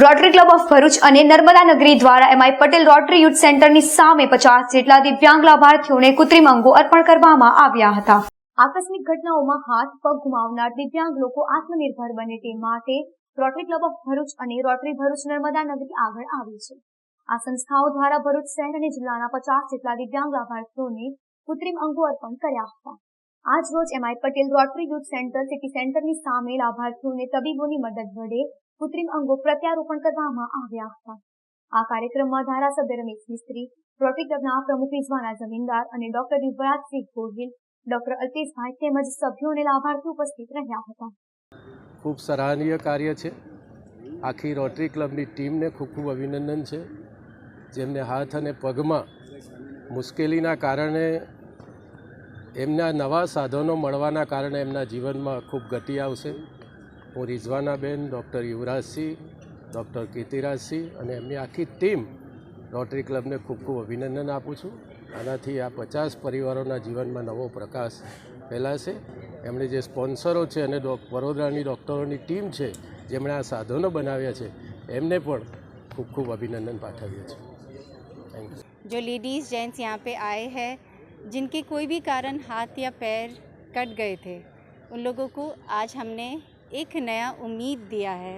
Rotary club of Bharuch અને નર્મદા નગરી દ્વારા એમઆઈ પટેલ રોટરી યુથ સેન્ટરની સામે પચાસ જેટલા દિવ્યાંગ લાભાર્થીઓને કૃત્રિમ અંગો અર્પણ કરવામાં આવ્યા હતા. આકસ્મિક ઘટનાઓમાં હાથ, પગ ગુમાવનાર દિવ્યાંગ લોકો આત્મનિર્ભર બને તે માટે રોટરી ક્લબ ઓફ ભરૂચ અને રોટરી ભરૂચ નર્મદા નગરી આગળ આવી છે. આ સંસ્થાઓ દ્વારા ભરૂચ શહેર અને જિલ્લાના પચાસ જેટલા દિવ્યાંગ લાભાર્થીઓને કૃત્રિમ અંગો અર્પણ કર્યા હતા. આજ રોજ MI Patel Rotary youth centre city સેન્ટરની સામે લાભાર્થીઓને તબીબોની મદદ વડે કૃત્રિમ અંગો પ્રત્યારોપણ કરવામાં આવ્યા હતા. આ કાર્યક્રમમાં ધારાસભ્ય રમેશ મિસ્ત્રી રોટરી ક્લબના પ્રમુખ રિઝવાના જમીનદાર અને ડોક્ટર યુવરાજસિંહ ગોહિલ, ડોક્ટર અલ્પેશભાઈ તેમજ સભ્યો અને લાભાર્થીઓ ઉપસ્થિત રહ્યા હતા. ખૂબ સરાહનીય કાર્ય છે. આખી રોટરી ક્લબની ટીમને ખૂબ ખૂબ અભિનંદન છે. જેમને હાથ અને પગમાં મુશ્કેલીના કારણે એમના નવા સાધનો મળવાના કારણે એમના જીવનમાં ખૂબ ગતિ આવશે. હું રિઝવાનાબેન, ડૉક્ટર યુવરાજસિંહ, ડૉક્ટર કીર્તિરાજસિંહ અને એમની આખી ટીમ રોટરી ક્લબને ખૂબ ખૂબ અભિનંદન આપું છું. આનાથી આ પચાસ પરિવારોના જીવનમાં નવો પ્રકાશ ફેલાશે. એમણે જે સ્પોન્સરો છે અને વડોદરાની ડૉક્ટરોની ટીમ છે, જેમણે આ સાધનો બનાવ્યા છે, એમને પણ ખૂબ ખૂબ અભિનંદન પાઠવ્યા છે થેન્ક યુ જો લેડીઝ જેન્ટ્સ યહાં પે આએ હૈ जिनके कोई भी कारण हाथ या पैर कट गए थे उन लोगों को आज हमने एक नया उम्मीद दिया है